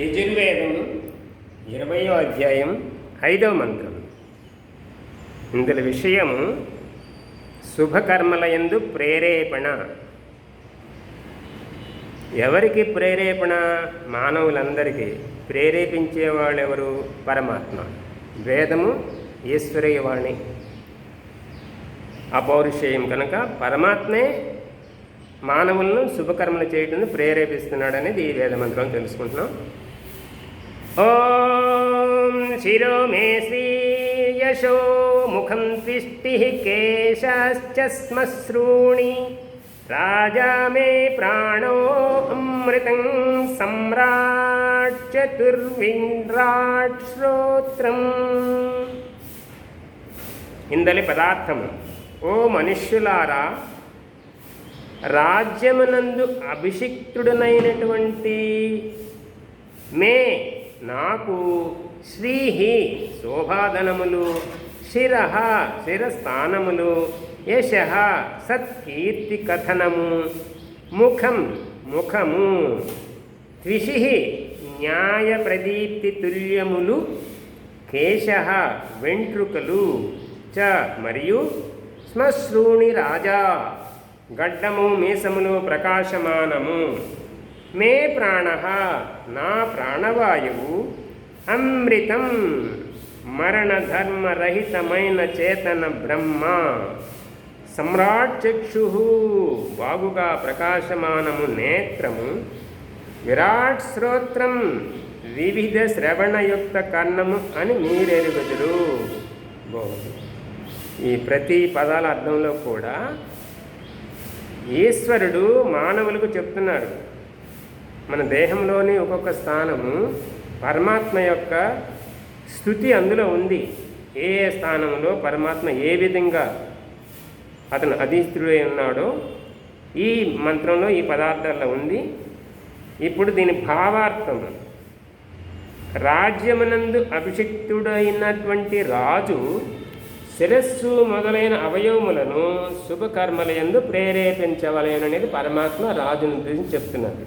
యజుర్వేదం ఇరవయో అధ్యాయం ఐదవ మంత్రం. ఇందులో విషయము శుభకర్మల యందు ప్రేరేపణ. ఎవరికి ప్రేరేపణ? మానవులందరికీ. ప్రేరేపించేవాళ్ళు ఎవరు పరమాత్మ. వేదము ఈశ్వరీయవాణి అపౌరుషేయం కనుక పరమాత్మే మానవులను శుభకర్మలు చేయడం ప్రేరేపిస్తున్నాడనేది ఈ వేదమంత్రం తెలుసుకుంటున్నాం. ఓం శిరో మే శ్రీయశో ముఖం తిష్టి కేశాశ్చ శ్మశ్రూణి రాజా మే ప్రాణో అమృతం సమ్రాట్ చతుర్వింద్రాట్ శ్రోత్రం ఇందలి పదార్థము. ఓ మనుష్యులారా రాజ్యమునందు అభిషిక్తుడనైనటువంటి మే నాకు శ్రీహి శోభాధనములు శిర శిరస్థానములు యశ సత్కీర్తి కథనము ముఖం ముఖము త్రిషి న్యాయ ప్రదీప్తి తుల్యములు కేశ వెంట్రుకలు చ మరియు శ్మశ్రూణి రాజా గడ్డము మీసములు ప్రకాశమానము. మే ప్రాణ నా ప్రాణవాయువు అమృతం మరణధర్మరహితమైన చేతన బ్రహ్మ. సమ్రాట్ చక్షు బాగుగా ప్రకాశమానము నేత్రము. విరాట్ శ్రోత్రం వివిధ శ్రవణయుక్త కర్ణము అని మీరెరుగుదురు. బాగుంది ఈ ప్రతి పదాల అర్థంలో కూడా ఈశ్వరుడు మానవులకు చెప్తున్నాడు. మన దేహంలోని ఒక్కొక్క స్థానము పరమాత్మ యొక్క స్థుతి అందులో ఉంది. ఏ ఏ స్థానంలో పరమాత్మ ఏ విధంగా అతను అధీస్తుడై ఉన్నాడో ఈ మంత్రంలో ఈ పదార్థాల్లో ఉంది. ఇప్పుడు దీని భావార్థం. రాజ్యమునందు అభిషిక్తుడైనటువంటి రాజు శిరస్సు మొదలైన అవయవములను శుభకర్మలయందు ప్రేరేపించవలేననేది పరమాత్మ రాజును గురించి చెప్తున్నారు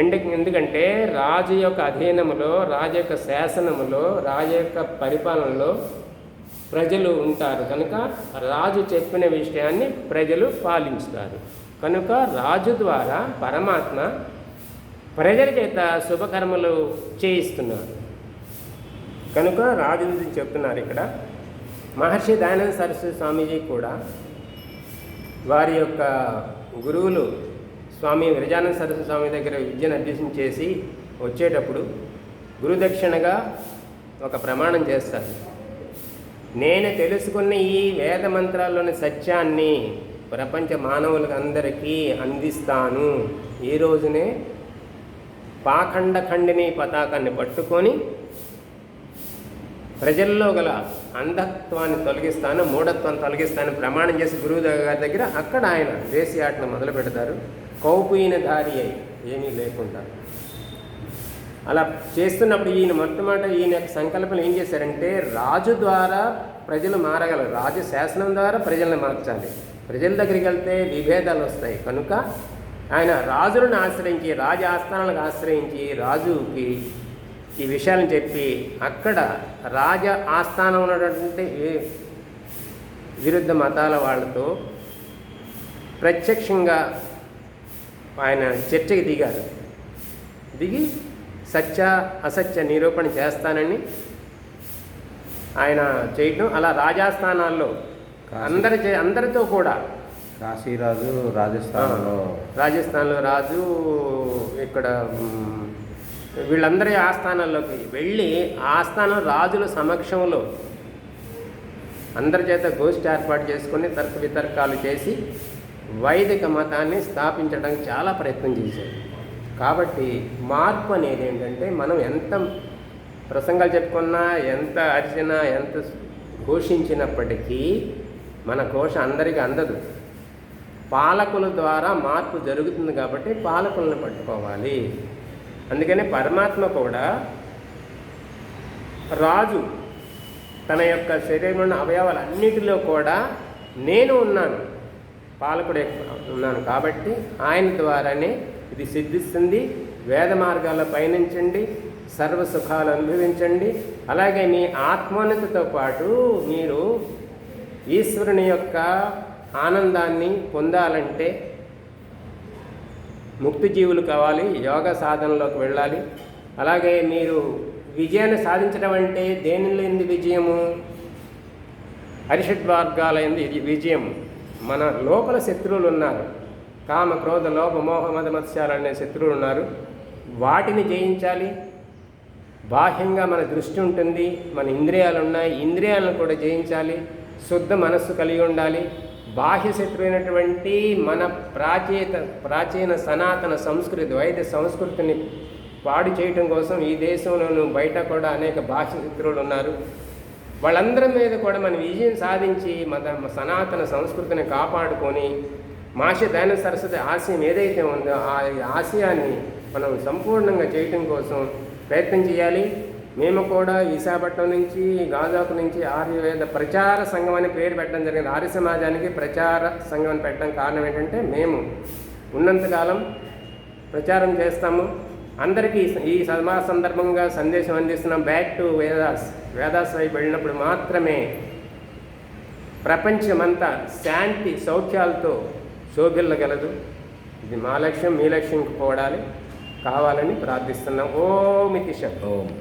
ఎందుకు ఎందుకంటే రాజు యొక్క అధీనములో రాజు యొక్క శాసనములో రాజు యొక్క పరిపాలనలో ప్రజలు ఉంటారు. కనుక రాజు చెప్పిన విషయాన్ని ప్రజలు పాలించుతారు. కనుక రాజు ద్వారా పరమాత్మ ప్రజల చేత శుభకర్మలు చేయిస్తున్నారు. కనుక రాజు గురించి చెప్తున్నారు ఇక్కడ మహర్షి దయానంద సరస్వతి స్వామీజీ కూడా వారి యొక్క గురువులు స్వామి విరజానంద సరస్వతి స్వామి దగ్గర విద్యను అభ్యసం చేసి వచ్చేటప్పుడు గురుదక్షిణగా ఒక ప్రమాణం చేస్తారు. నేను తెలుసుకున్న ఈ వేద మంత్రాల్లోని సత్యాన్ని ప్రపంచ మానవులకు అందరికీ అందిస్తాను. ఈ రోజునే పాఖండ ఖండిని పతాకాన్ని పట్టుకొని ప్రజల్లో గల అంధత్వాన్ని తొలగిస్తాను మూఢత్వాన్ని తొలగిస్తాను ప్రమాణం చేసి గురువు గారి దగ్గర అక్కడ ఆయన దేశీయాటను మొదలు పెడతారు కౌపీన దారి అయి ఏమీ లేకుండా. అలా చేస్తున్నప్పుడు ఈయన మొట్టమొదటి ఈయన యొక్క సంకల్పం ఏం చేశారంటే రాజు ద్వారా ప్రజలు మారగలరు. రాజు శాసనం ద్వారా ప్రజల్ని మార్చాలి. ప్రజల దగ్గరికి వెళ్తే విభేదాలు వస్తాయి. కనుక ఆయన రాజులను ఆశ్రయించి రాజ ఆస్థానాలకు ఆశ్రయించి రాజుకి ఈ విషయాలను చెప్పి అక్కడ రాజ ఆస్థానం ఉన్నటువంటి విరుద్ధ మతాల వాళ్ళతో ప్రత్యక్షంగా ఆయన చర్చకి దిగారు. దిగి సత్య అసత్య నిరూపణ చేస్తానని ఆయన చేయటం అలా రాజాస్థానాల్లో అందరి అందరితో కూడా. కాశీరాజు రాజస్థాన్లో రాజస్థాన్లో రాజు ఇక్కడ వీళ్ళందరి ఆస్థానాల్లోకి వెళ్ళి ఆస్థానం రాజుల సమక్షంలో అందరి చేత గోష్ఠి ఏర్పాటు చేసుకొని తర్క వితర్కాలు చేసి వైదిక మతాన్ని స్థాపించడానికి చాలా ప్రయత్నం చేశారు. కాబట్టి మార్పు అనేది ఏంటంటే మనం ఎంత ప్రసంగాలు చెప్పుకున్నా ఎంత అరిచినా ఎంత ఘోషించినప్పటికీ మన ఘోష అందరికీ అందదు. పాలకుల ద్వారా మార్పు జరుగుతుంది కాబట్టి పాలకులను పట్టుకోవాలి. అందుకనే పరమాత్మ కూడా రాజు తన యొక్క శరీరంలో అవయవాలన్నిటిలో కూడా నేను ఉన్నాను. పాలకుడే ఉన్నాను కాబట్టి ఆయన ద్వారానే ఇది సిద్ధిస్తుంది. వేద మార్గాల్లో పయనించండి సర్వ సుఖాలు అనుభవించండి. అలాగే మీ ఆత్మోన్నతితో పాటు మీరు ఈశ్వరుని యొక్క ఆనందాన్ని పొందాలంటే ముక్తి జీవులు కావాలి యోగ సాధనలోకి వెళ్ళాలి. అలాగే మీరు విజయాన్ని సాధించడం అంటే దేనిలో ఎందు విజయము? అరిషడ్ మార్గాల ఎందు ఇది విజయం మన లోపల శత్రువులు ఉన్నారు. కామ క్రోధ లోభ మోహ మద మత్స్యాలు అనే శత్రువులు ఉన్నారు. వాటిని జయించాలి. బాహ్యంగా మన దృష్టి ఉంటుంది. మన ఇంద్రియాలు ఉన్నాయి. ఇంద్రియాలను కూడా జయించాలి. శుద్ధ మనస్సు కలిగి ఉండాలి. బాహ్య శత్రువైనటువంటి మన ప్రాచీన ప్రాచీన సనాతన సంస్కృతి వైద్య సంస్కృతిని పాడు చేయటం కోసం ఈ దేశంలోనూ బయట కూడా అనేక బాహ్య శత్రువులు ఉన్నారు. వాళ్ళందరి మీద కూడా మనం విజయం సాధించి మన సనాతన సంస్కృతిని కాపాడుకొని మాష దయానంద సరస్వతి ఆశయం ఏదైతే ఉందో ఆ ఆశయాన్ని మనం సంపూర్ణంగా చేయటం కోసం ప్రయత్నం చేయాలి. మేము కూడా విశాఖపట్నం నుంచి గాజాకు నుంచి ఆర్యవేద ప్రచార సంఘం అని పేరు పెట్టడం జరిగింది. ఆర్య సమాజానికి ప్రచార సంఘం అని పెట్టడం కారణం ఏంటంటే మేము ఉన్నంతకాలం ప్రచారం చేస్తాము. అందరికీ ఈ సమా సందర్భంగా సందేశం అందిస్తున్నాం బ్యాక్ టు వేదాస్. వేదాస్ వైపు వెళ్ళినప్పుడు మాత్రమే ప్రపంచమంతా శాంతి సౌఖ్యాలతో శోభిల్లగలదు. ఇది మా లక్ష్యం మీ లక్ష్యం పోవడాలి. కావాలని ప్రార్థిస్తున్నాం. ఓమితి శబ్దం ఓం.